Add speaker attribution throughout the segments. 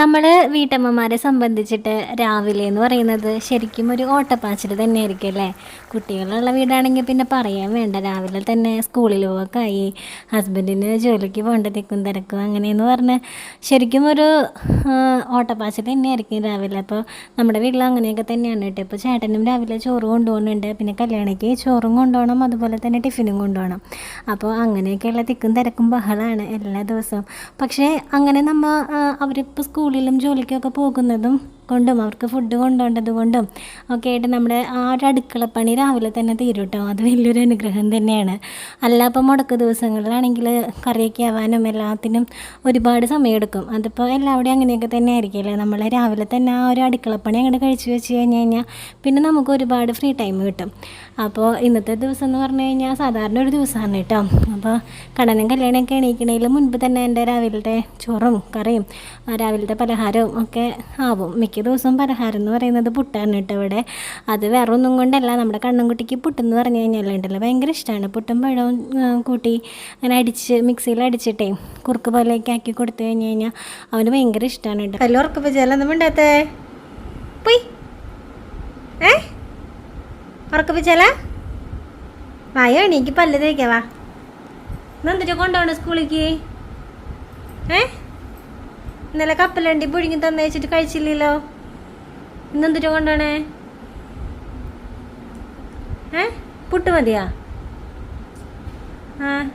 Speaker 1: നമ്മൾ വീട്ടമ്മമാരെ സംബന്ധിച്ചിട്ട് രാവിലെ എന്ന് പറയുന്നത് ശരിക്കും ഒരു ഓട്ടപ്പാച്ചിൽ തന്നെയായിരിക്കും അല്ലേ? കുട്ടികളുള്ള വീടാണെങ്കിൽ പിന്നെ പറയാൻ വേണ്ട. രാവിലെ തന്നെ സ്കൂളിൽ പോകൊക്കെ ആയി. ഹസ്ബൻഡിന് ജോലിക്ക് പോകേണ്ട തിക്കും തിരക്കും അങ്ങനെയെന്ന് പറഞ്ഞ് ശരിക്കും ഒരു ഓട്ടപ്പാച്ചിൽ തന്നെ ആയിരിക്കും രാവിലെ. അപ്പോൾ നമ്മുടെ വീട്ടിൽ അങ്ങനെയൊക്കെ തന്നെയാണ് കേട്ടോ. ഇപ്പോൾ ചേട്ടനും രാവിലെ ചോറ് കൊണ്ടുപോകുന്നുണ്ട്. പിന്നെ കല്യാണിക്ക് ചോറും കൊണ്ടുപോകണം. അതുപോലെ തന്നെ ടിഫിനും കൊണ്ടുപോകണം. അപ്പോൾ അങ്ങനെയൊക്കെയുള്ള തിക്കും തിരക്കും ബഹളമാണ് എല്ലാ ദിവസവും. പക്ഷേ അങ്ങനെ നമ്മൾ അവരിപ്പോൾ സ്കൂളിലും ജോലിക്കൊക്കെ പോകുന്നതും കൊണ്ടും അവർക്ക് ഫുഡ് കൊണ്ടുപോകേണ്ടത് കൊണ്ടും ഒക്കെ ആയിട്ട് നമ്മുടെ ആ ഒരു അടുക്കളപ്പണി രാവിലെ തന്നെ തീരും കേട്ടോ അത് വലിയൊരു അനുഗ്രഹം തന്നെയാണ്. അല്ല അപ്പം മുടക്ക് ദിവസങ്ങളിലാണെങ്കിൽ കറിയൊക്കെ ആവാനും എല്ലാത്തിനും ഒരുപാട് സമയമെടുക്കും. അതിപ്പോൾ എല്ലാവിടെയും അങ്ങനെയൊക്കെ തന്നെ ആയിരിക്കില്ലേ നമ്മൾ രാവിലെ തന്നെ ആ ഒരു അടുക്കളപ്പണി അങ്ങോട്ട് കഴിച്ചു വെച്ച് കഴിഞ്ഞ് കഴിഞ്ഞാൽ പിന്നെ നമുക്ക് ഒരുപാട് ഫ്രീ ടൈം കിട്ടും. അപ്പോൾ ഇന്നത്തെ ദിവസം എന്ന് പറഞ്ഞു കഴിഞ്ഞാൽ സാധാരണ ഒരു ദിവസമാണ് കേട്ടോ അപ്പോൾ കടനും കല്യാണമൊക്കെ എണീക്കണതിൽ മുൻപ് തന്നെ എന്റെ രാവിലത്തെ ചോറും കറിയും രാവിലത്തെ പലഹാരവും ഒക്കെ ആവും മിക്ക ദിവസവും പലഹാരം എന്ന് പറയുന്നത് പുട്ടാണ് കേട്ടോ ഇവിടെ. അത് വേറെ ഒന്നും കൊണ്ടല്ല നമ്മുടെ കണ്ണൻകുട്ടിക്ക് പുട്ടെന്ന് പറഞ്ഞു കഴിഞ്ഞാൽ ഉണ്ടല്ലോ ഭയങ്കര ഇഷ്ടമാണ് പുട്ടും പഴവും കൂട്ടി അങ്ങനെ അടിച്ച് മിക്സിയിൽ അടിച്ചിട്ടേ കുറുക്ക് പോലെയൊക്കെ ആക്കി കൊടുത്തു കഴിഞ്ഞ് കഴിഞ്ഞാൽ അവന് ഭയങ്കര ഇഷ്ടമാണ് കേട്ടോ. കല്ലോ ഉറക്കപ്പോൾ ജലൊന്നും ഉണ്ടാത്തേ പോയി. ഏ? ഉറക്കപ്പിച്ചാല വായോ എനിക്ക് പല്ല് തേക്കാവാ വാ. ഇന്നെന്തിട്ട് കൊണ്ടുപോകണം സ്കൂളിലേക്ക്? ഏ? ഇന്നലെ കപ്പലണ്ടി പുഴുങ്ങി തന്നയച്ചിട്ട് കഴിച്ചില്ലല്ലോ. ഇന്നെന്തിട്ട് കൊണ്ടാണേ? ഏ? പുട്ട് മതിയാ? ആ.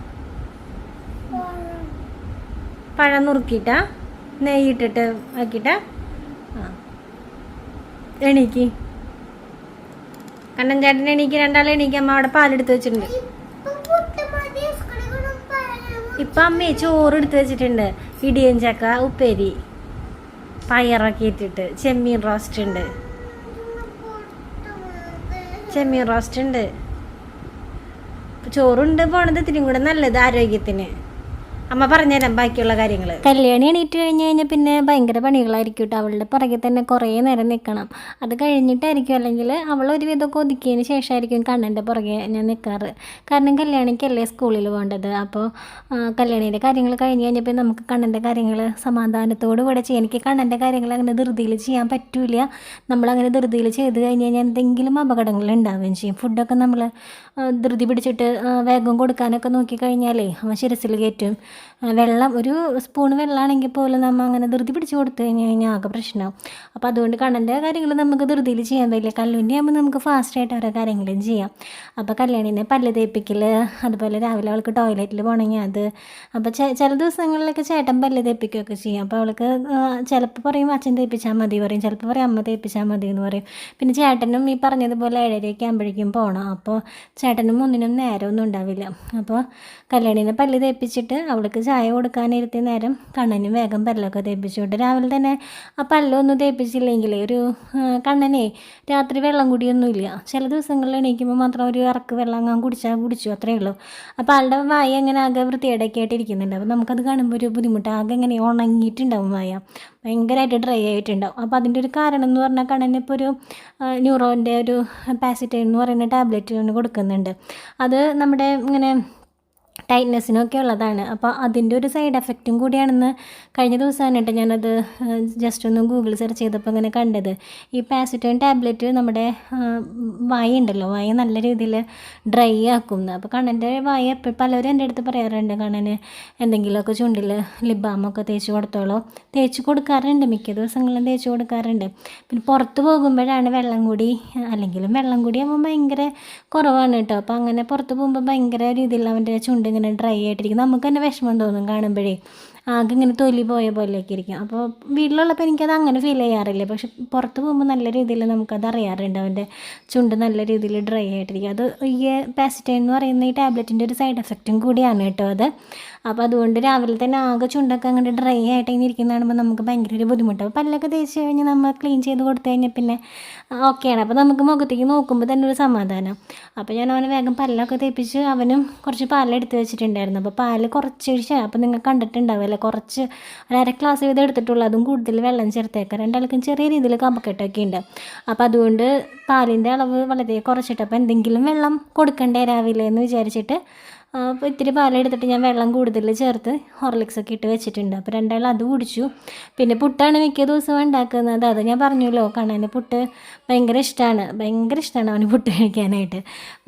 Speaker 1: പഴം നുറുക്കിയിട്ടാ നെയ്യിട്ടിട്ട് ആക്കിയിട്ടാ? ആ. എണീക്ക്. കണ്ണൻ ചേട്ടൻ എണീക്ക് രണ്ടാൾ എണീക്ക്. അമ്മ അവിടെ പാലെടുത്ത് വെച്ചിട്ടുണ്ട്. ഇപ്പൊ അമ്മേ ചോറ് എടുത്ത് വെച്ചിട്ടുണ്ട്. ഇടിയൻ ചക്ക ഉപ്പേരി പയറൊക്കെ ഇട്ടിട്ട് ചെമ്മീൻ റോസ്റ്റ് ഉണ്ട്. ചെമ്മീൻ റോസ്റ്റ് ഉണ്ട്. ചോറുണ്ട് പോണത് ഇത്തിരി കൂടെ നല്ലത് ആരോഗ്യത്തിന്. അമ്മ പറഞ്ഞുതരാം ബാക്കിയുള്ള കാര്യങ്ങൾ കല്യാണി എണീറ്റ് കഴിഞ്ഞു കഴിഞ്ഞാൽ പിന്നെ ഭയങ്കര പണികളായിരിക്കും കേട്ടോ അവളുടെ പുറകെ തന്നെ കുറേ നേരം നിൽക്കണം അത് കഴിഞ്ഞിട്ടായിരിക്കും അല്ലെങ്കിൽ അവൾ ഒരു വിധമൊക്കെ ഒതുക്കിയതിന് ശേഷമായിരിക്കും കണ്ണന്റെ പുറകെ ഞാൻ നിൽക്കാറ് കാരണം കല്യാണിക്കല്ലേ സ്കൂളിൽ പോകേണ്ടത് അപ്പോൾ കല്യാണിയുടെ കാര്യങ്ങൾ കഴിഞ്ഞ് കഴിഞ്ഞപ്പോൾ നമുക്ക് കണ്ണന്റെ കാര്യങ്ങൾ സമാധാനത്തോടു കൂടെ ചെയ്യാം. എനിക്ക് കണ്ണന്റെ കാര്യങ്ങൾ അങ്ങനെ ധൃതിയിൽ ചെയ്യാൻ പറ്റൂല. നമ്മളങ്ങനെ ധൃതിയിൽ ചെയ്ത് കഴിഞ്ഞ് കഴിഞ്ഞാൽ എന്തെങ്കിലും അപകടങ്ങൾ ഉണ്ടാവുകയും ചെയ്യും. ഫുഡൊക്കെ നമ്മൾ ധൃതി പിടിച്ചിട്ട് വേഗം കൊടുക്കാനൊക്കെ നോക്കിക്കഴിഞ്ഞാലേ അവൻ ശിരസിൽ കയറ്റും വെള്ളം ഒരു സ്പൂൺ വെള്ളമാണെങ്കിൽ പോലും നമ്മൾ അങ്ങനെ ധൃതി പിടിച്ച് കൊടുത്തു കഴിഞ്ഞ് കഴിഞ്ഞാൽ ആകെ പ്രശ്നമാവും അപ്പോൾ അതുകൊണ്ട് കണ്ണന്റെ കാര്യങ്ങൾ നമുക്ക് ധൃതിയിൽ ചെയ്യാൻ പറ്റില്ല. കല്ലുണ്ടി ആകുമ്പോൾ നമുക്ക് ഫാസ്റ്റായിട്ട് ഓരോ കാര്യങ്ങളും ചെയ്യാം. അപ്പോൾ കല്യാണിനെ പല്ല് തേപ്പിക്കൽ അതുപോലെ രാവിലെ അവൾക്ക് ടോയ്ലറ്റിൽ പോകണമെങ്കിൽ അത്. അപ്പോൾ ചില ദിവസങ്ങളിലൊക്കെ ചേട്ടൻ പല്ല് തേപ്പിക്കുകയൊക്കെ ചെയ്യാം. അപ്പോൾ അവൾക്ക് ചിലപ്പോൾ പറയും അച്ഛൻ തേപ്പിച്ചാൽ മതി പറയും. ചിലപ്പോൾ പറയും അമ്മ തേപ്പിച്ചാൽ മതി എന്ന് പറയും. പിന്നെ ചേട്ടനും ഈ പറഞ്ഞതുപോലെ ഏഴരയൊക്കെ ആകുമ്പോഴേക്കും പോകണം അപ്പോൾ ചേട്ടനും ഒന്നിനും നേരമൊന്നും ഉണ്ടാവില്ല. അപ്പോൾ കല്യാണിനെ പല്ല് തേപ്പിച്ചിട്ട് അവൾക്ക് ചായ കൊടുക്കാനിരുത്തിയ നേരം കണ്ണനും വേഗം പല്ലൊക്കെ തേപ്പിച്ചു. കൊണ്ട് രാവിലെ തന്നെ ആ പല്ലൊന്നും തേപ്പിച്ചില്ലെങ്കിൽ ഒരു കണ്ണനെ രാത്രി വെള്ളം കുടിയൊന്നുമില്ല. ചില ദിവസങ്ങളിൽ എണീക്കുമ്പോൾ മാത്രം ഒരു ഇറക്ക് വെള്ളം അങ്ങ് കുടിച്ചാൽ കുടിച്ചു അത്രയേ ഉള്ളൂ. അപ്പോൾ ആളുടെ വായ അങ്ങനെ ആകെ വൃത്തിയേടൊക്കെ ആയിട്ടിരിക്കുന്നുണ്ട് അപ്പോൾ നമുക്കത് കാണുമ്പോൾ ഒരു ബുദ്ധിമുട്ട്. ആകെ ഇങ്ങനെ ഉണങ്ങിയിട്ടുണ്ടാവും വായ. ഭയങ്കരമായിട്ട് ഡ്രൈ ആയിട്ടുണ്ടാവും. അപ്പോൾ അതിന്റെ ഒരു കാരണം എന്ന് പറഞ്ഞാൽ കണ്ണന് ഇപ്പോൾ ഒരു ന്യൂറോന്റെ ഒരു പാസിറ്റൈൻ എന്ന് പറയുന്ന ടാബ്ലറ്റ് കൊടുക്കുന്നുണ്ട്. അത് നമ്മുടെ ഇങ്ങനെ ടൈറ്റ്നെസ്സിനൊക്കെ ഉള്ളതാണ്. അപ്പോൾ അതിന്റെ ഒരു സൈഡ് എഫക്റ്റും കൂടിയാണെന്ന് കഴിഞ്ഞ ദിവസമാണ് കേട്ടോ ഞാനത് ജസ്റ്റ് ഒന്ന് ഗൂഗിൾ സെർച്ച് ചെയ്തപ്പോൾ ഇങ്ങനെ കണ്ടത്. ഈ പാസിറ്റോൺ ടാബ്ലറ്റ് നമ്മുടെ വായ ഉണ്ടല്ലോ വായ നല്ല രീതിയിൽ ഡ്രൈ ആക്കും. അപ്പോൾ കണ്ണന്റെ വായ എപ്പോഴും പലരും എന്റെ അടുത്ത് പറയാറുണ്ട് കണ്ണന് എന്തെങ്കിലുമൊക്കെ ചുണ്ടിൽ ലിബാമൊക്കെ തേച്ച് കൊടുത്തോളോ. തേച്ച് കൊടുക്കാറുണ്ട് മിക്ക ദിവസങ്ങളിലും തേച്ച് കൊടുക്കാറുണ്ട്. പിന്നെ പുറത്ത് പോകുമ്പോഴാണ് വെള്ളം കൂടി അല്ലെങ്കിലും വെള്ളം കൂടി ആകുമ്പോൾ ഭയങ്കര കുറവാണ് കേട്ടോ. അപ്പോൾ അങ്ങനെ പുറത്ത് പോകുമ്പോൾ ഭയങ്കര രീതിയിൽ അവന്റെ ചുണ്ട് ഇങ്ങനെ ഡ്രൈ ആയിട്ടിരിക്കും നമുക്ക് തന്നെ വിഷമം തോന്നും കാണുമ്പോഴേ. ആകെ ഇങ്ങനെ തൊലി പോയ പോലെയൊക്കെ ഇരിക്കും അപ്പോൾ വീട്ടിലുള്ളപ്പോൾ എനിക്കത് അങ്ങനെ ഫീൽ ചെയ്യാറില്ല. പക്ഷെ പുറത്ത് പോകുമ്പോൾ നല്ല രീതിയിൽ നമുക്കത് അറിയാറുണ്ട്. അവന്റെ ചുണ്ട് നല്ല രീതിയിൽ ഡ്രൈ ആയിട്ടിരിക്കും. അത് ഈ പാസിറ്റൈൻ എന്ന് പറയുന്ന ഈ ടാബ്ലറ്റിന്റെ ഒരു സൈഡ് എഫക്റ്റും കൂടിയാണ് കേട്ടോ അത്. അപ്പോൾ അതുകൊണ്ട് രാവിലെ തന്നെ ആകെ ചുണ്ടൊക്കെ അങ്ങോട്ട് ഡ്രൈ ആയിട്ട് ഇങ്ങനെ ഇരിക്കുന്ന കാണുമ്പോൾ നമുക്ക് ഭയങ്കര ഒരു ബുദ്ധിമുട്ടാണ് പല്ലൊക്കെ തേച്ച് കഴിഞ്ഞ് നമ്മൾ ക്ലീൻ ചെയ്ത് കൊടുത്തു കഴിഞ്ഞാൽ പിന്നെ ഓക്കെയാണ് അപ്പോൾ നമുക്ക് മുഖത്തേക്ക് നോക്കുമ്പോൾ തന്നെ ഒരു സമാധാനം. അപ്പോൾ ഞാൻ അവനെ വേഗം പല്ലൊക്കെ തേപ്പിച്ച് അവനും കുറച്ച് പാലെടുത്ത് വെച്ചിട്ടുണ്ടായിരുന്നു. അപ്പോൾ പാൽ കുറച്ച് അപ്പോൾ നിങ്ങൾ കണ്ടിട്ടുണ്ടാവുമല്ലോ കുറച്ച് ഒരു അര ഗ്ലാസ് വീതം എടുത്തിട്ടുള്ളൂ. അതും കൂടുതൽ വെള്ളം ചേർത്തേക്കാം രണ്ടാൾക്കും ചെറിയ രീതിയിൽ കമ്പക്കെട്ടൊക്കെ ഉണ്ട്. അപ്പോൾ അതുകൊണ്ട് പാലിന്റെ അളവ് വളരെ കുറച്ചിട്ട് അപ്പോൾ എന്തെങ്കിലും വെള്ളം കൊടുക്കണ്ടേ രാവിലെ എന്ന് വിചാരിച്ചിട്ട് അപ്പോൾ ഇത്തിരി പാലെടുത്തിട്ട് ഞാൻ വെള്ളം കൂടുതൽ ചേർത്ത് ഹോർലിക്സൊക്കെ ഇട്ട് വെച്ചിട്ടുണ്ട്. അപ്പോൾ രണ്ടാളും അത് കുടിച്ചു. പിന്നെ പുട്ടാണ് മിക്ക ദിവസവും ഉണ്ടാക്കുന്നത്. അത് ഞാൻ പറഞ്ഞല്ലോ കണ്ണന് പുട്ട് ഭയങ്കര ഇഷ്ടമാണ് ഭയങ്കര ഇഷ്ടമാണ് അവന് പുട്ട് കഴിക്കാനായിട്ട്.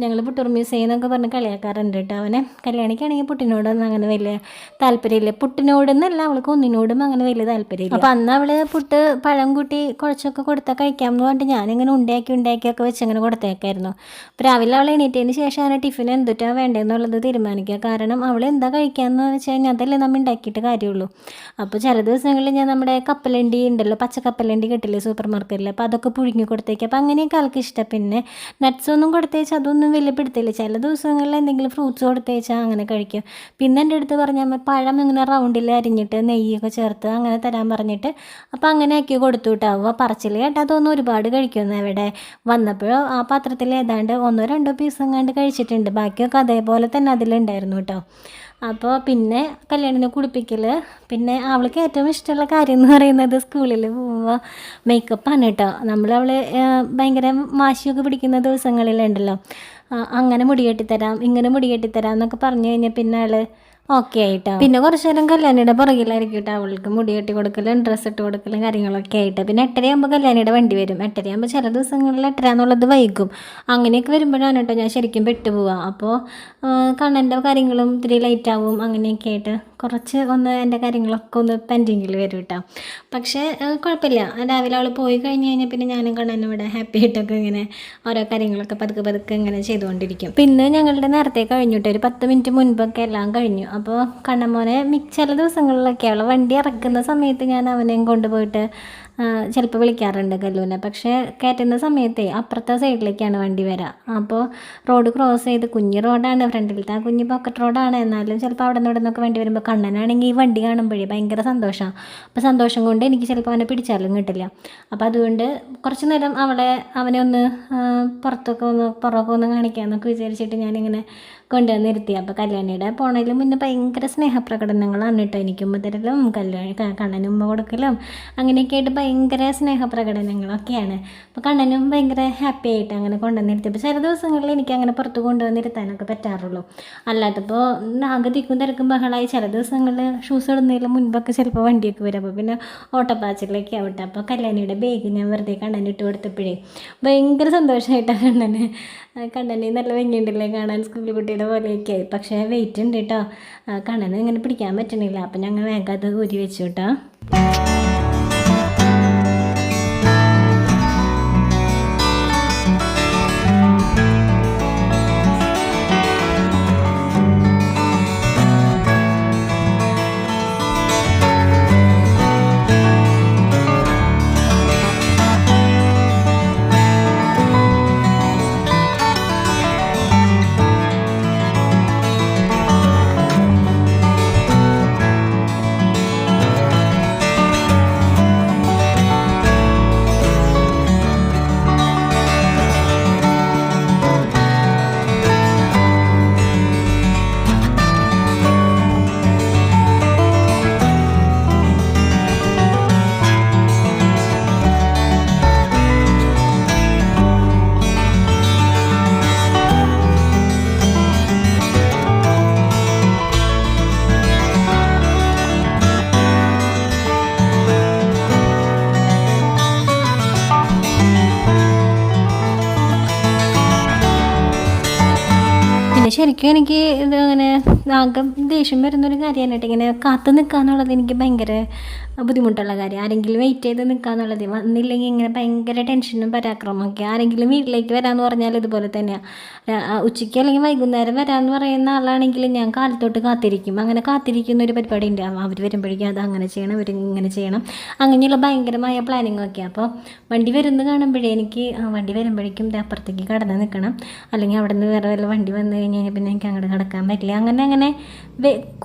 Speaker 1: ഞങ്ങൾ പുട്ടുറുമ്യൂസ് എന്നൊക്കെ പറഞ്ഞ് കളിയാക്കാറുണ്ട് കേട്ടോ അവനെ. കല്യാണിക്കാണെങ്കിൽ പുട്ടിനോടൊന്നും അങ്ങനെ വലിയ താല്പര്യമില്ല. പുട്ടിനോടൊന്നല്ല അവൾക്ക് ഒന്നിനോടും അങ്ങനെ വലിയ താല്പര്യമില്ല. അപ്പോൾ അന്ന് അവൾ പുട്ട് പഴം കൂട്ടി കുഴച്ചൊക്കെ കൊടുത്താൽ കഴിക്കാമെന്ന് പറഞ്ഞിട്ട് ഞാനിങ്ങനെ ഉണ്ടാക്കി ഉണ്ടാക്കിയൊക്കെ വെച്ച് അങ്ങനെ കൊടുത്തേക്കായിരുന്നു. അപ്പോൾ രാവിലെ അവൾ എണീറ്റതിന് ശേഷമാണ് ടിഫിൻ എന്തുട്ടാണ് വേണ്ടതെന്നുള്ളത് തീരുമാനിക്കുക. കാരണം അവൾ എന്താ കഴിക്കാമെന്ന് വെച്ച് കഴിഞ്ഞാൽ അതല്ലേ നമ്മൾ ഉണ്ടാക്കിയിട്ട് കാര്യമുള്ളൂ അപ്പോൾ ചില ദിവസങ്ങളിൽ ഞാൻ നമ്മുടെ കപ്പലണ്ടി ഉണ്ടല്ലോ പച്ച കപ്പലണ്ടി കിട്ടില്ലേ സൂപ്പർ മാർക്കറ്റിൽ അപ്പോൾ അതൊക്കെ പുഴുങ്ങി കൊടുത്തേക്ക്. അപ്പോൾ അങ്ങനെയൊക്കെ ആൾക്ക് ഇഷ്ടം. പിന്നെ നട്ട്സ് ഒന്നും കൊടുത്തേച്ചാൽ അതൊന്നും വലിയ പിടുത്തില്ല ചില ദിവസങ്ങളിൽ എന്തെങ്കിലും ഫ്രൂട്ട്സ് കൊടുത്തേച്ചാൽ അങ്ങനെ കഴിക്കും. പിന്നെ എന്റെ അടുത്ത് പറഞ്ഞാൽ പഴം ഇങ്ങനെ റൗണ്ടിൽ അരിഞ്ഞിട്ട് നെയ്യൊക്കെ ചേർത്ത് അങ്ങനെ തരാൻ പറഞ്ഞിട്ട് അപ്പോൾ അങ്ങനെ ആക്കി കൊടുത്തു കിട്ടാവുക പറച്ചിൽ കേട്ടാൽ തോന്നുന്നു ഒരുപാട് കഴിക്കുമെന്ന് അവിടെ വന്നപ്പോഴോ ആ പാത്രത്തിൽ ഏതാണ്ട് ഒന്നോ രണ്ടോ പീസ് എങ്ങാണ്ട് കഴിച്ചിട്ടുണ്ട്. ബാക്കിയൊക്കെ അതേപോലെ തന്നെ അതിലുണ്ടായിരുന്നു കേട്ടോ. അപ്പോൾ പിന്നെ കല്യാണിനെ കുളിപ്പിക്കൽ പിന്നെ അവൾക്ക് ഏറ്റവും ഇഷ്ടമുള്ള കാര്യം എന്ന് പറയുന്നത് സ്കൂളിൽ പോകുമ്പോൾ മേക്കപ്പാണ് കേട്ടോ. നമ്മളവൾ ഭയങ്കര വാശിയൊക്കെ പിടിക്കുന്ന ദിവസങ്ങളിലുണ്ടല്ലോ. അങ്ങനെ മുടി കെട്ടിത്തരാം ഇങ്ങനെ മുടി കെട്ടിത്തരാം എന്നൊക്കെ പറഞ്ഞു കഴിഞ്ഞാൽ പിന്നെ ആൾ ഓക്കെ ആയിട്ടോ പിന്നെ കുറച്ച് നേരം കല്യാണിയുടെ പുറകിലായിരിക്കും കേട്ടോ അവൾക്ക് മുടി കെട്ടി കൊടുക്കലും ഡ്രസ്സ് ഇട്ട് കൊടുക്കലും കാര്യങ്ങളൊക്കെ ആയിട്ട്. പിന്നെ എട്ടരയാകുമ്പോൾ കല്യാണിയുടെ വണ്ടി വരും. എട്ടരയാകുമ്പോൾ ചില ദിവസങ്ങളിൽ എട്ടര എന്നുള്ളത് വൈകും. അങ്ങനെയൊക്കെ വരുമ്പോഴാണ് കേട്ടോ ഞാൻ ശരിക്കും പെട്ടുപോവുക. അപ്പോൾ കണ്ണന്റെ കാര്യങ്ങളും ഇത്തിരി ലൈറ്റ് ആവും അങ്ങനെയൊക്കെ ആയിട്ട്. കുറച്ച് ഒന്ന് എന്റെ കാര്യങ്ങളൊക്കെ ഒന്ന് പെൻഡിങ്ങിൽ വരും കേട്ടോ. പക്ഷേ കുഴപ്പമില്ല. രാവിലെ അവൾ പോയി കഴിഞ്ഞ് കഴിഞ്ഞാൽ പിന്നെ ഞാനും കണ്ണനും ഇവിടെ ഹാപ്പി ആയിട്ടൊക്കെ ഇങ്ങനെ ഓരോ കാര്യങ്ങളൊക്കെ പതുക്കെ പതുക്കെ ഇങ്ങനെ ചെയ്തുകൊണ്ടിരിക്കും. പിന്നെ ഞങ്ങളുടെ നേരത്തെ കഴിഞ്ഞിട്ട് ഒരു പത്ത് മിനിറ്റ് മുൻപൊക്കെ എല്ലാം കഴിഞ്ഞു. അപ്പോൾ കണ്ണമോനെ മിക്ക ചില ദിവസങ്ങളിലൊക്കെ അവൾ വണ്ടി ഇറക്കുന്ന സമയത്ത് ഞാൻ അവനെയും കൊണ്ടുപോയിട്ട് ചിലപ്പോൾ വിളിക്കാറുണ്ട് കല്ലൂനെ. പക്ഷേ കയറ്റുന്ന സമയത്തേ അപ്പുറത്തെ സൈഡിലേക്കാണ് വണ്ടി വരിക അപ്പോൾ റോഡ് ക്രോസ് ചെയ്ത് കുഞ്ഞ് റോഡാണ് ഫ്രണ്ടിലത്തെ. ആ കുഞ്ഞ് പോക്കറ്റ് റോഡാണ് എന്നാലും ചിലപ്പോൾ അവിടെ നിന്ന് ഇവിടെ നിന്നൊക്കെ വണ്ടി വരുമ്പോൾ കണ്ണനാണെങ്കിൽ ഈ വണ്ടി കാണുമ്പോഴേ ഭയങ്കര സന്തോഷമാണ് അപ്പോൾ സന്തോഷം കൊണ്ട് എനിക്ക് ചിലപ്പോൾ അവനെ പിടിച്ചാലും കിട്ടില്ല. അപ്പോൾ അതുകൊണ്ട് കുറച്ച് നേരം അവളെ അവനെ ഒന്ന് പുറത്തൊക്കെ ഒന്ന് പുറമൊക്കെ ഒന്ന് കാണിക്കാമെന്നൊക്കെ വിചാരിച്ചിട്ട് ഞാനിങ്ങനെ കൊണ്ടുവന്ന് നിർത്തി അപ്പോൾ കല്യാണിയുടെ പോണേലും മുന്നേ ഭയങ്കര സ്നേഹപ്രകടനങ്ങളാണ് കേട്ടോ എനിക്ക് ഉമ്മ തരലും കല്യാണി കണ്ണനുമ്മ കൊടുക്കലും അങ്ങനെയൊക്കെ ആയിട്ട് ഭയങ്കര സ്നേഹപ്രകടനങ്ങളൊക്കെയാണ്. അപ്പോൾ കണ്ണനും ഭയങ്കര ഹാപ്പി ആയിട്ട് അങ്ങനെ കൊണ്ടുവന്നിരുത്തിയപ്പോൾ ചില ദിവസങ്ങളിൽ എനിക്ക് അങ്ങനെ പുറത്ത് കൊണ്ടുവന്നിരുത്താനൊക്കെ പറ്റാറുള്ളൂ. അല്ലാത്തപ്പോൾ ആകെ തിക്കും തിരക്കും ബഹളമായി ചില ദിവസങ്ങളിൽ ഷൂസ് ഇടുന്നതിന് മുൻപൊക്കെ ചിലപ്പോൾ വണ്ടിയൊക്കെ വരും. അപ്പോൾ പിന്നെ ഓട്ടപ്പാച്ചിലേക്ക് ആവട്ടെ. അപ്പോൾ കല്യാണിയുടെ ബാഗ് ഞാൻ വെറുതെ കണ്ണൻ ഇട്ട് കൊടുത്തപ്പോഴേ ഭയങ്കര സന്തോഷമായിട്ടാണ് കണ്ണന്. കണ്ണനെ നല്ല ഭംഗിയുണ്ടല്ലേ കാണാൻ സ്കൂൾ കുട്ടിയുടെ പോലെയൊക്കെ. ആയി പക്ഷേ വെയിറ്റ് ഉണ്ട് കേട്ടോ കണ്ണന് ഇങ്ങനെ പിടിക്കാൻ പറ്റണില്ല. അപ്പം ഞങ്ങൾ വേഗം അത് ഊരി വെച്ചു കേട്ടോ ശരിക്കും എനിക്ക് ഇത് അങ്ങനെ ആകെ ദേഷ്യം വരുന്നൊരു കാര്യമാണ് കേട്ടോ ഇങ്ങനെ കാത്തു നിൽക്കുക എന്നുള്ളത് എനിക്ക് ഭയങ്കര ബുദ്ധിമുട്ടുള്ള കാര്യം. ആരെങ്കിലും വെയിറ്റ് ചെയ്ത് നിൽക്കുക എന്നുള്ളത് വന്നില്ലെങ്കിൽ ഇങ്ങനെ ഭയങ്കര ടെൻഷനും പരാക്രമമൊക്കെ ആരെങ്കിലും വീട്ടിലേക്ക് വരാമെന്ന് പറഞ്ഞാൽ ഇതുപോലെ തന്നെയാണ് ഉച്ചയ്ക്ക് അല്ലെങ്കിൽ വൈകുന്നേരം വരാമെന്ന് പറയുന്ന ആളാണെങ്കിൽ ഞാൻ കാലത്തോട്ട് കാത്തിരിക്കും. അങ്ങനെ കാത്തിരിക്കുന്ന ഒരു പരിപാടി ഉണ്ട് അവർ വരുമ്പോഴേക്കും അത് അങ്ങനെ ചെയ്യണം ഇവർ ഇങ്ങനെ ചെയ്യണം. അങ്ങനെയുള്ള ഭയങ്കരമായ പ്ലാനിങ് ഒക്കെ അപ്പോൾ വണ്ടി വരുന്നത് കാണുമ്പോഴേ എനിക്ക് വണ്ടി വരുമ്പോഴേക്കും അപ്പുറത്തേക്ക് കടന്ന് നിൽക്കണം അല്ലെങ്കിൽ അവിടെ നിന്ന് വേറെ വല്ല വണ്ടി വന്നു കഴിഞ്ഞാൽ പിന്നെ എനിക്ക് അങ്ങോട്ട് കിടക്കാൻ പറ്റില്ല. അങ്ങനെ അങ്ങനെ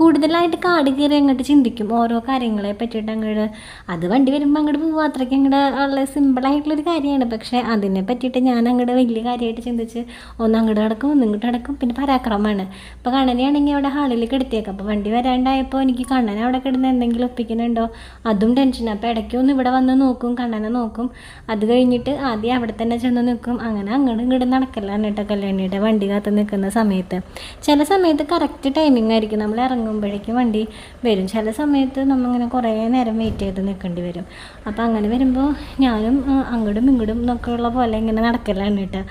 Speaker 1: കൂടുതലായിട്ട് കാട് കയറി അങ്ങോട്ട് ചിന്തിക്കും. ഓരോ കാര്യങ്ങളെ പറ്റിയിട്ട് അങ്ങോട്ട് അത് വണ്ടി വരുമ്പോൾ അങ്ങോട്ട് പോകുക അത്രയ്ക്ക് അങ്ങോട്ട് ഉള്ള സിമ്പിളായിട്ടുള്ളൊരു കാര്യമാണ്. പക്ഷേ അതിനെ പറ്റിയിട്ട് ഞാൻ അങ്ങോട്ട് വലിയ കാര്യമായിട്ട് ചിന്തിച്ച് ഒന്ന് അങ്ങോട്ട് കിടക്കും ഒന്ന് ഇങ്ങോട്ട് കിടക്കും പിന്നെ പരാക്രമമാണ്. ഇപ്പോൾ കണ്ണനെയാണെങ്കിൽ അവിടെ ഹാളിൽ കിടത്തിയേക്കാം അപ്പോൾ വണ്ടി വരാണ്ടായപ്പോൾ എനിക്ക് കണ്ണനെ അവിടെ കിടന്ന് എന്തെങ്കിലും ഒപ്പിക്കുന്നുണ്ടോ? അതും ടെൻഷൻ അപ്പോൾ ഇടയ്ക്ക് ഒന്ന് ഇവിടെ വന്ന് നോക്കും കണ്ണനെ നോക്കും. അത് കഴിഞ്ഞിട്ട് ആദ്യം അവിടെ തന്നെ ചെന്ന് നിൽക്കും അങ്ങനെ അങ്ങോട്ട് ഇങ്ങോട്ട് നടക്കലാണ് കേട്ടോ കല്യാണിയുടെ വണ്ടി കാത്ത് നിൽക്കുന്ന സമയത്ത്. ചില സമയത്ത് കറക്റ്റ് ടൈമിംഗ് ആയിരിക്കും. നമ്മൾ ഇറങ്ങുമ്പോഴേക്കും വണ്ടി വരും. ചില സമയത്ത് നമ്മളിങ്ങനെ കുറേ നേരം വെയിറ്റ് ചെയ്ത് നിൽക്കേണ്ടി വരും. അപ്പോൾ അങ്ങനെ വരുമ്പോൾ ഞാനും അങ്ങോട്ടും ഇങ്ങോട്ടും എന്നൊക്കെ ഉള്ള പോലെ ഇങ്ങനെ നടക്കലാണ് കേട്ടോ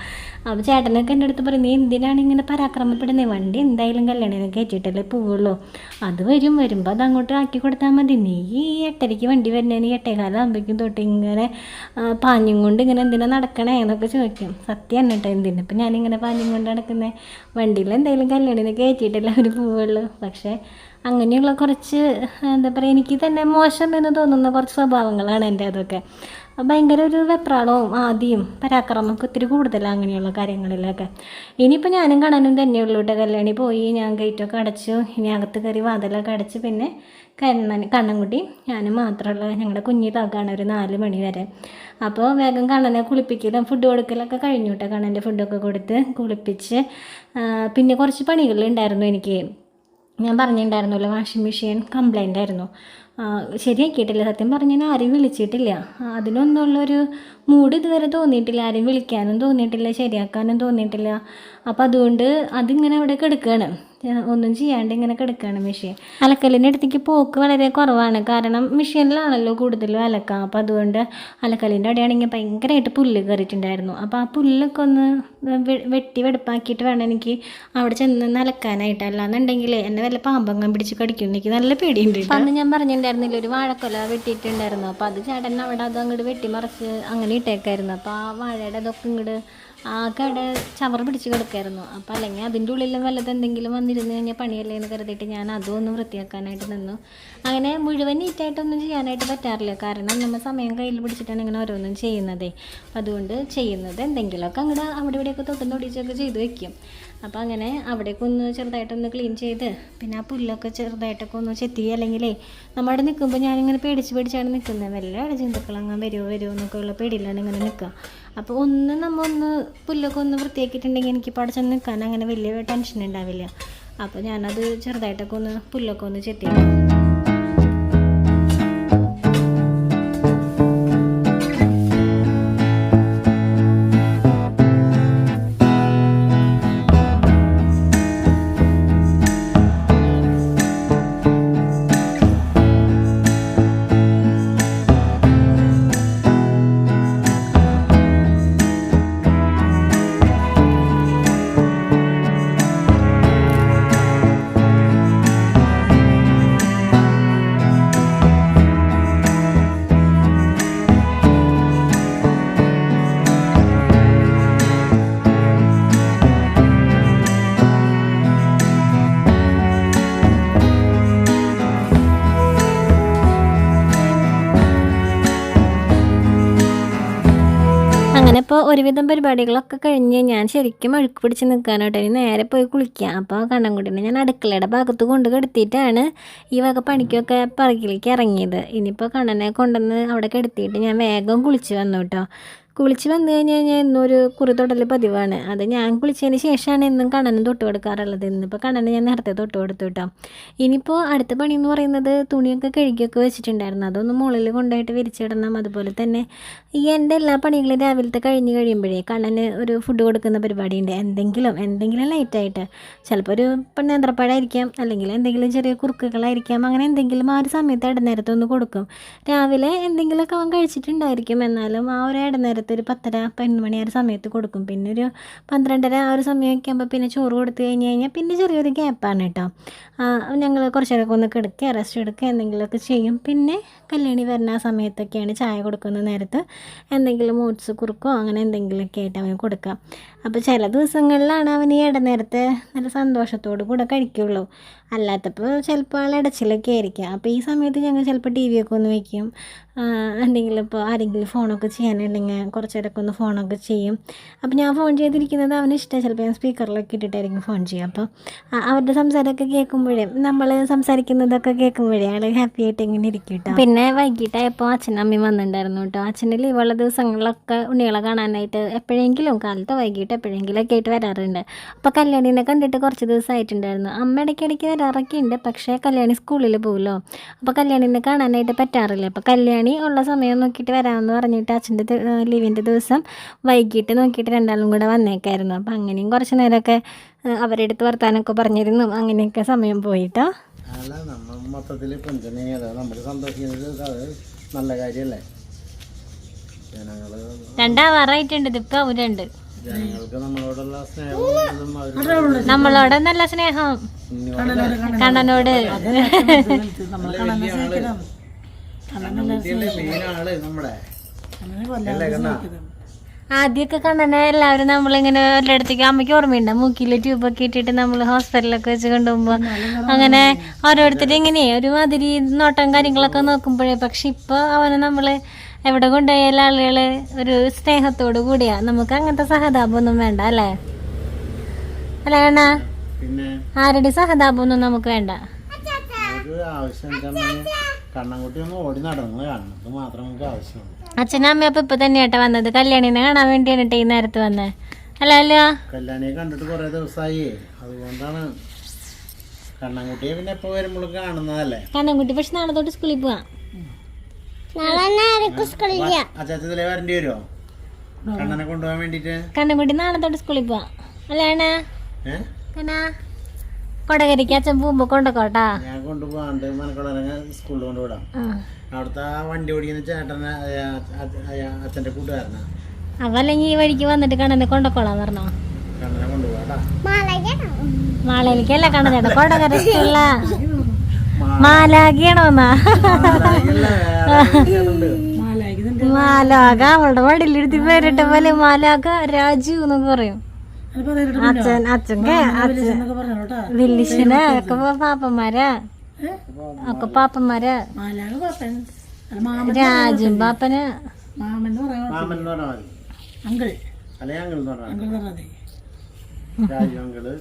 Speaker 1: അപ്പോൾ ചേട്ടനൊക്കെ എന്റെ അടുത്ത് പറയും നീ എന്തിനാണ് ഇങ്ങനെ പരാക്രമപ്പെടുന്നത് വണ്ടി എന്തായാലും കല്യാണം കയറ്റിയിട്ടല്ലേ പോവുള്ളൂ. അത് വരും വരുമ്പോൾ അത് അങ്ങോട്ട് ആക്കി കൊടുത്താൽ മതി. നീ ഈ എട്ടരയ്ക്ക് വണ്ടി വരുന്നതിന് എട്ടേകാലം ആകുമ്പോഴേക്കും തൊട്ട് ഇങ്ങനെ പാഞ്ഞും കൊണ്ട് ഇങ്ങനെ എന്തിനാ നടക്കണേ? എന്നൊക്കെ ചോദിക്കും. സത്യമാണ് കേട്ടോ എന്തിനാ? ഇപ്പം ഞാനിങ്ങനെ പാഞ്ഞും കൊണ്ട് നടക്കുന്നത് വണ്ടിയിൽ എന്തായാലും കല്യാണം കയറ്റിയിട്ടല്ലേ അവർ പോവുള്ളൂ. പക്ഷേ അങ്ങനെയുള്ള കുറച്ച് എന്താ പറയുക എനിക്ക് തന്നെ മോശം എന്ന് തോന്നുന്ന കുറച്ച് സ്വഭാവങ്ങളാണ് എന്റെ അതൊക്കെ. ഭയങ്കര ഒരു വെപ്രാളവും ആദ്യം പരാക്രമമൊക്കെ ഒത്തിരി കൂടുതലാണ് അങ്ങനെയുള്ള കാര്യങ്ങളിലൊക്കെ. ഇനിയിപ്പോൾ ഞാനും കാണാനും തന്നെയുള്ളൂ കേട്ടോ കല്യാണി പോയി ഞാൻ ഗേറ്റൊക്കെ അടച്ചു ഇനി അകത്ത് കയറി വാതിലൊക്കെ അടച്ച് പിന്നെ കണ്ണൻ കണ്ണൻകുട്ടി ഞാനും മാത്രമുള്ള ഞങ്ങളുടെ കുഞ്ഞി ഒരു നാല് മണി വരെ. അപ്പോൾ വേഗം കണ്ണനെ കുളിപ്പിക്കലും ഫുഡ് കൊടുക്കലൊക്കെ കഴിഞ്ഞു കേട്ടോ കണ്ണന്റെ ഫുഡൊക്കെ കൊടുത്ത് കുളിപ്പിച്ച്. പിന്നെ കുറച്ച് പണികളുണ്ടായിരുന്നു എനിക്ക്. ഞാൻ പറഞ്ഞിട്ടുണ്ടായിരുന്നല്ലോ വാഷിംഗ് മെഷീൻ കംപ്ലൈന്റ് ആയിരുന്നു. ശരിയാക്കിയിട്ടില്ല സത്യം പറഞ്ഞാൽ ആരും വിളിച്ചിട്ടില്ല. അതിനൊന്നുള്ളൊരു മൂഡ് ഇതുവരെ തോന്നിയിട്ടില്ല. ആരും വിളിക്കാനും തോന്നിയിട്ടില്ല. ശരിയാക്കാനും തോന്നിയിട്ടില്ല. അപ്പോൾ അതുകൊണ്ട് അതിങ്ങനെ അവിടെ കിടക്കുകയാണ് ഒന്നും ചെയ്യാണ്ട് ഇങ്ങനെ കിടക്കുകയാണ് മെഷീൻ അലക്കലിന്റെ അടുത്തേക്ക് പോക്ക് വളരെ കുറവാണ്. കാരണം മെഷീനിലാണല്ലോ കൂടുതലും അലക്കാം അപ്പോൾ അതുകൊണ്ട് അലക്കലിന്റെ അവിടെയാണെങ്കിൽ ഭയങ്കരമായിട്ട് പുല്ല് കയറിയിട്ടുണ്ടായിരുന്നു. അപ്പോൾ ആ പുല്ലൊക്കെ ഒന്ന് വെട്ടി വെടുപ്പാക്കിയിട്ട് വേണം എനിക്ക് അവിടെ ചെന്ന് അലക്കാനായിട്ട്. അല്ലാന്നുണ്ടെങ്കിൽ എന്നെ വല്ല പാമ്പങ്ങം പിടിച്ച് കടിക്കും. എനിക്ക് നല്ല പേടിയുണ്ട് അന്ന് ഞാൻ പറഞ്ഞിട്ടുണ്ടായിരുന്നില്ല ഒരു വാഴക്കൊല വെട്ടിയിട്ടുണ്ടായിരുന്നു. അപ്പോൾ അത് ചേട്ടൻ അവിടെ അത് അങ്ങോട്ട് വെട്ടിമറിച്ച് അങ്ങനെ ഇട്ടേക്കായിരുന്നു. അപ്പോൾ ആ വാഴയുടെ അതൊക്കെ ഇങ്ങോട്ട് ആകെ അവിടെ ചവർ പിടിച്ച് കിടക്കായിരുന്നു. അപ്പോൾ അല്ലെങ്കിൽ അതിന്റെ ഉള്ളിൽ വല്ലത് എന്തെങ്കിലും വന്നിരുന്ന് കഴിഞ്ഞാൽ പണിയല്ലേ എന്ന് കരുതിയിട്ട് ഞാൻ അതും ഒന്ന് വൃത്തിയാക്കാനായിട്ട് നിന്നു. അങ്ങനെ മുഴുവൻ നീറ്റായിട്ടൊന്നും ചെയ്യാനായിട്ട് പറ്റാറില്ല. കാരണം നമ്മൾ സമയം കയ്യിൽ പിടിച്ചിട്ടാണ് ഇങ്ങനെ ഓരോന്നും ചെയ്യുന്നതേ. അതുകൊണ്ട് ചെയ്യുന്നത് എന്തെങ്കിലുമൊക്കെ അങ്ങോട്ട് അവിടെ ഇവിടെയൊക്കെ തൊട്ടും തൊടിച്ചൊക്കെ ചെയ്ത് വെക്കും. അപ്പോൾ അങ്ങനെ അവിടേക്ക് ഒന്ന് ചെറുതായിട്ടൊന്ന് ക്ലീൻ ചെയ്ത് പിന്നെ ആ പുല്ലൊക്കെ ചെറുതായിട്ടൊക്കെ ഒന്ന് ചെത്തി അല്ലെങ്കിലേ നമ്മുടെ നിൽക്കുമ്പോൾ ഞാനിങ്ങനെ പേടിച്ച് പേടിച്ചാണ് നിൽക്കുന്നത് വല്ല ജന്തുക്കളങ്ങനെ വരുമോ വരുമോ എന്നൊക്കെ ഉള്ള പേടിയിലാണ് ഇങ്ങനെ നിൽക്കുക അപ്പോൾ ഒന്ന് നമ്മൾ ഒന്ന് പുല്ലൊക്കെ ഒന്ന് വൃത്തിയാക്കിയിട്ടുണ്ടെങ്കിൽ എനിക്ക് ഇപ്പോൾ അവിടെ ചെന്ന് നിൽക്കാൻ അങ്ങനെ വലിയ ടെൻഷൻ ഉണ്ടാവില്ല. അപ്പോൾ ഞാനത് ചെറുതായിട്ടൊക്കെ ഒന്ന് പുല്ലൊക്കെ ഒന്ന് ചെത്തിയിട്ടു അങ്ങനെ ഇപ്പോൾ ഒരുവിധം പരിപാടികളൊക്കെ കഴിഞ്ഞ് ഞാൻ ശരിക്കും അഴുക്ക് പിടിച്ച് നിൽക്കാനായിട്ട് ഇനി നേരെ പോയി കുളിക്കാം. അപ്പോൾ കണ്ണൻകുട്ടീനെ ഞാൻ അടുക്കളയുടെ ഭാഗത്ത് കൊണ്ട് കിടത്തിയിട്ടാണ് ഈ വക പണിക്കൊക്കെ പറകിലേക്ക് ഇറങ്ങിയത്. ഇനിയിപ്പോൾ കണ്ണനെ കൊണ്ടുവന്ന് അവിടെ കിടത്തിയിട്ട് ഞാൻ വേഗം കുളിച്ച് വന്നു കേട്ടോ. കുളിച്ച് വന്നു കഴിഞ്ഞ് കഴിഞ്ഞാൽ എന്നും ഒരു കുറി തൊടൽ പതിവാണ്. അത് ഞാൻ കുളിച്ചതിന് ശേഷമാണ് എന്നും കണ്ണനും തൊട്ട് കൊടുക്കാറുള്ളത്. ഇന്നിപ്പോൾ കണ്ണന് ഞാൻ നേരത്തെ തൊട്ട് കൊടുത്തു കേട്ടോ ഇനിയിപ്പോൾ അടുത്ത പണി എന്ന് പറയുന്നത് തുണിയൊക്കെ കഴുകിയൊക്കെ വെച്ചിട്ടുണ്ടായിരുന്നു. അതൊന്ന് മുകളിൽ കൊണ്ടുപോയിട്ട് വിരിച്ചിടണം അതുപോലെ തന്നെ ഈ എന്റെ എല്ലാ പണികളും രാവിലത്തെ കഴിഞ്ഞ് കഴിയുമ്പോഴേ കണ്ണന് ഒരു ഫുഡ് കൊടുക്കുന്ന പരിപാടിയുണ്ട്. എന്തെങ്കിലും എന്തെങ്കിലും ലൈറ്റായിട്ട് ചിലപ്പോൾ ഒരു നേന്ത്രപ്പഴമായിരിക്കാം അല്ലെങ്കിൽ എന്തെങ്കിലും ചെറിയ കുറുക്കുകളായിരിക്കാം. അങ്ങനെ എന്തെങ്കിലും ആ ഒരു സമയത്ത് ഇടനേരത്തൊന്ന് കൊടുക്കും. രാവിലെ എന്തെങ്കിലുമൊക്കെ അവൻ കഴിച്ചിട്ടുണ്ടായിരിക്കും. എന്നാലും ആ ഒരു ഇടനേരത്ത് ഒരു പത്തര പതിനൊന്ന് ആ ഒരു സമയത്ത് കൊടുക്കും. പിന്നെ ഒരു പന്ത്രണ്ടര ആ ഒരു സമയമൊക്കെ ആകുമ്പോൾ പിന്നെ ചോറ് കൊടുത്തു കഴിഞ്ഞ് കഴിഞ്ഞാൽ പിന്നെ ചെറിയൊരു ഗ്യാപ്പാണ് കേട്ടോ ഞങ്ങൾ കുറച്ച് നേരമൊക്കെ ഒന്ന് കിടക്കുക റെസ്റ്റ് എടുക്കുക എന്തെങ്കിലുമൊക്കെ ചെയ്യും. പിന്നെ കല്യാണി വരുന്ന ആ സമയത്തൊക്കെയാണ് ചായ കൊടുക്കുന്ന നേരത്ത് എന്തെങ്കിലും ഓട്സ് കുറുക്കോ അങ്ങനെ എന്തെങ്കിലുമൊക്കെ ആയിട്ട് അവന് കൊടുക്കാം. അപ്പോൾ ചില ദിവസങ്ങളിലാണ് അവൻ ഈ ഇടനേരത്തെ നല്ല സന്തോഷത്തോടു കൂടെ കഴിക്കുള്ളൂ. അല്ലാത്തപ്പോൾ ചിലപ്പോൾ ആൾ ഇടച്ചിലൊക്കെ ആയിരിക്കും. അപ്പോൾ ഈ സമയത്ത് ഞങ്ങൾ ചിലപ്പോൾ ടി വിയൊക്കെ ഒന്ന് വയ്ക്കും എന്തെങ്കിലും ഇപ്പോൾ ആരെങ്കിലും ഫോണൊക്കെ ചെയ്യാനുണ്ടെങ്കിൽ കുറച്ച് നേരമൊക്കെ ഒന്ന് ഫോണൊക്കെ ചെയ്യും. അപ്പോൾ ഞാൻ ഫോൺ ചെയ്തിരിക്കുന്നത് അവന് ഇഷ്ടമാണ് ചിലപ്പോൾ ഞാൻ സ്പീക്കറിലൊക്കെ ഇട്ടിട്ടായിരിക്കും ഫോൺ ചെയ്യുക. അപ്പോൾ അവരുടെ സംസാരമൊക്കെ കേൾക്കുമ്പോഴേ നമ്മൾ സംസാരിക്കുന്നതൊക്കെ കേൾക്കുമ്പോഴേ ആൾ ഹാപ്പി ആയിട്ട് ഇങ്ങനെ ഇരിക്കും കേട്ടോ പിന്നെ വൈകിട്ടായപ്പോൾ അച്ഛനും അമ്മയും വന്നിട്ടുണ്ടായിരുന്നു കേട്ടോ അച്ഛന്റെ ലീവുള്ള ദിവസങ്ങളിലൊക്കെ ഉണ്ണികളെ കാണാനായിട്ട് എപ്പോഴെങ്കിലും കാലത്ത് വൈകിട്ട് എപ്പോഴെങ്കിലും ഒക്കെ ആയിട്ട് വരാറുണ്ട്. അപ്പോൾ കല്യാണിനെ കണ്ടിട്ട് കുറച്ച് ദിവസമായിട്ടുണ്ടായിരുന്നു അമ്മ ഇടയ്ക്കിടയ്ക്ക് വരാറൊക്കെ ഉണ്ട്. പക്ഷേ കല്യാണി സ്കൂളിൽ പോകുമല്ലോ അപ്പോൾ കല്യാണിനെ കാണാനായിട്ട് പറ്റാറില്ല. അപ്പോൾ കല്യാണി ഉള്ള സമയം നോക്കിയിട്ട് വരാമെന്ന് പറഞ്ഞിട്ട് അച്ഛന്റെ ലീവിന്റെ ദിവസം വൈകിട്ട് നോക്കിയിട്ട് രണ്ടാളും കൂടെ വന്നേക്കായിരുന്നു. അപ്പോൾ അങ്ങനെയും കുറച്ച് നേരമൊക്കെ അവരുടെ അടുത്ത് വർത്താനമൊക്കെ പറഞ്ഞിരുന്നു. അങ്ങനെയൊക്കെ സമയം പോയിട്ടോ.
Speaker 2: അല്ല നമ്മൾ മൊത്തത്തിൽ പെൻഷനെ നമ്മൾ സന്തോഷിക്കുന്നത് അത് നല്ല കാര്യമല്ലേ ജനങ്ങൾ
Speaker 1: രണ്ടാവാറായിട്ടുണ്ട്. ഇതിപ്പോൾ അവരുണ്ട് നമ്മളോട് നല്ല സ്നേഹം. കണ്ണനോട്
Speaker 2: കണ്ണൻകുട്ടിയല്ലേ മെയിൻ ആൾ. നമ്മുടെ. അല്ലേ കണ്ണാ?
Speaker 1: ആദ്യമൊക്കെ കണ്ണനെ എല്ലാവരും നമ്മളിങ്ങനെ ഒരിടത്തേക്ക് അമ്മയ്ക്ക് ഓർമ്മയുണ്ട്? മൂക്കിൽ ട്യൂബൊക്കെ ഇട്ടിട്ട് നമ്മൾ ഹോസ്പിറ്റലൊക്കെ വെച്ച് കൊണ്ടുപോകുമ്പോൾ അങ്ങനെ ഓരോരുത്തരും ഇങ്ങനെ ഒരുമാതിരി നോട്ടം കാര്യങ്ങളൊക്കെ നോക്കുമ്പോഴേ പക്ഷെ ഇപ്പോൾ അവനെ നമ്മൾ എവിടെ കൊണ്ടുപോയാലും ആളുകൾ ഒരു സ്നേഹത്തോടു കൂടിയാ. നമുക്ക് അങ്ങനത്തെ സഹതാപമൊന്നും വേണ്ട അല്ലേ? അല്ല കണ്ണ? ആരുടെ സഹതാപമൊന്നും നമുക്ക് വേണ്ട. അച്ഛനും അമ്മയും അപ്പൊ ഇപ്പൊ തന്നെയാട്ടോ വന്നത്. കല്യാണിനെ കാണാൻ വേണ്ടിയാണ് ഈ നേരത്ത് വന്നത് അല്ല അല്ല.
Speaker 2: കല്യാണിയെ കണ്ടിട്ട് കുറേ ദിവസമായി അതുകൊണ്ടാണ് കണ്ണൻകുട്ടിയെ പിന്നെ വരുമ്പോഴും കാണുന്നതല്ലേ?
Speaker 1: കണ്ണൻകുട്ടി പക്ഷെ നാളെ തൊട്ട് സ്കൂളിൽ പോവാം.
Speaker 2: അച്ചാച്ചതിലെ വരേണ്ടി വരുമോ കണ്ണനെ കൊണ്ടുപോകാൻ വേണ്ടിട്ട്
Speaker 1: കണ്ണൻകുട്ടി നാളെ തൊട്ട് സ്കൂളിൽ പോവാം. അല്ല അണ്ണ
Speaker 2: ഏഹ്
Speaker 1: കൊടകരിക്ക് അച്ഛൻ പോകുമ്പോ കൊണ്ടോട്ടാ
Speaker 2: ഞാൻ കൊണ്ടുപോകാണ്ട് മനക്കുളങ്ങ സ്കൂളിൽ കൊണ്ടുവിടാം. അവിടുത്തെ ആ വണ്ടി ഓടിക്കുന്ന ചേട്ടനെ അച്ഛന്റെ കൂട്ടുകാരനാ.
Speaker 1: അവ ഈ വഴിക്ക് വന്നിട്ട് കണ്ണനെ കൊണ്ടോക്കോളാൻ പറഞ്ഞോ?
Speaker 2: കണ്ണനെ കൊണ്ടുപോകാട്ടാ
Speaker 1: മാളയിലേക്കല്ല കണ്ണനേട്ടാ കൊടകര സ്കൂളില. മാലാകിയാണോന്നാ മാലാക അവളുടെ വടിയിലെടുത്ത് പേരിട്ട പോലെ മാലാക രാജു എന്നൊക്കെ പറയും. അച്ഛൻ അച്ഛൻ അച്ഛൻ. വില്ലിശന് ഒക്കെ പാപ്പന്മാരാ? ഒക്കെ പാപ്പന്മാരാ? രാജും പാപ്പന്?
Speaker 2: എന്ന്
Speaker 3: അങ്കിൾ.
Speaker 2: അങ്കിൾ.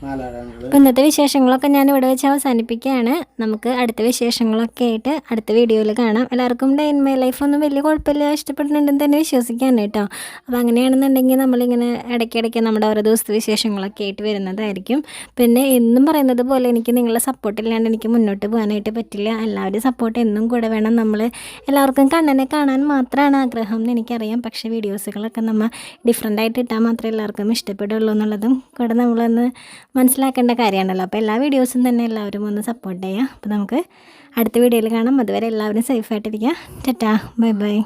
Speaker 1: അപ്പോൾ ഇന്നത്തെ വിശേഷങ്ങളൊക്കെ ഞാൻ ഇവിടെ വെച്ച് അവസാനിപ്പിക്കുകയാണ്. നമുക്ക് അടുത്ത വിശേഷങ്ങളൊക്കെ ആയിട്ട് അടുത്ത വീഡിയോയിൽ കാണാം. എല്ലാവർക്കും ഡേ ഇൻ മൈ ലൈഫ് ഒന്നും വലിയ കുഴപ്പമില്ല. ഇഷ്ടപ്പെടുന്നുണ്ടെന്ന് തന്നെ വിശ്വസിക്കാൻ കേട്ടോ. അപ്പോൾ അങ്ങനെയാണെന്നുണ്ടെങ്കിൽ നമ്മളിങ്ങനെ ഇടയ്ക്കിടയ്ക്ക് നമ്മുടെ ഓരോ ദിവസത്തെ വിശേഷങ്ങളൊക്കെ ആയിട്ട് വരുന്നതായിരിക്കും. പിന്നെ എന്നും പറയുന്നത് പോലെ എനിക്ക് നിങ്ങളുടെ സപ്പോർട്ടില്ലാണ്ട് എനിക്ക് മുന്നോട്ട് പോകാനായിട്ട് പറ്റില്ല. എല്ലാവരും സപ്പോർട്ട് എന്നും കൂടെ വേണം. നമ്മൾ എല്ലാവർക്കും കണ്ണനെ കാണാൻ മാത്രമാണ് ആഗ്രഹം എന്ന് എനിക്കറിയാം. പക്ഷേ വീഡിയോസുകളൊക്കെ നമ്മൾ ഡിഫറെന്റ് ആയിട്ട് ഇട്ടാൽ മാത്രമേ എല്ലാവർക്കും ഇഷ്ടപ്പെടുള്ളൂ എന്നുള്ളതും കൂടെ നമ്മളൊന്ന് മനസ്സിലാക്കേണ്ട കാര്യമാണല്ലോ. അപ്പോൾ എല്ലാ വീഡിയോസും തന്നെ എല്ലാവരും ഒന്ന് സപ്പോർട്ട് ചെയ്യുക. അപ്പോൾ നമുക്ക് അടുത്ത വീഡിയോയിൽ കാണാം. അതുവരെ എല്ലാവരും സേഫായിട്ടിരിക്കുക ടാറ്റാ. Bye bye.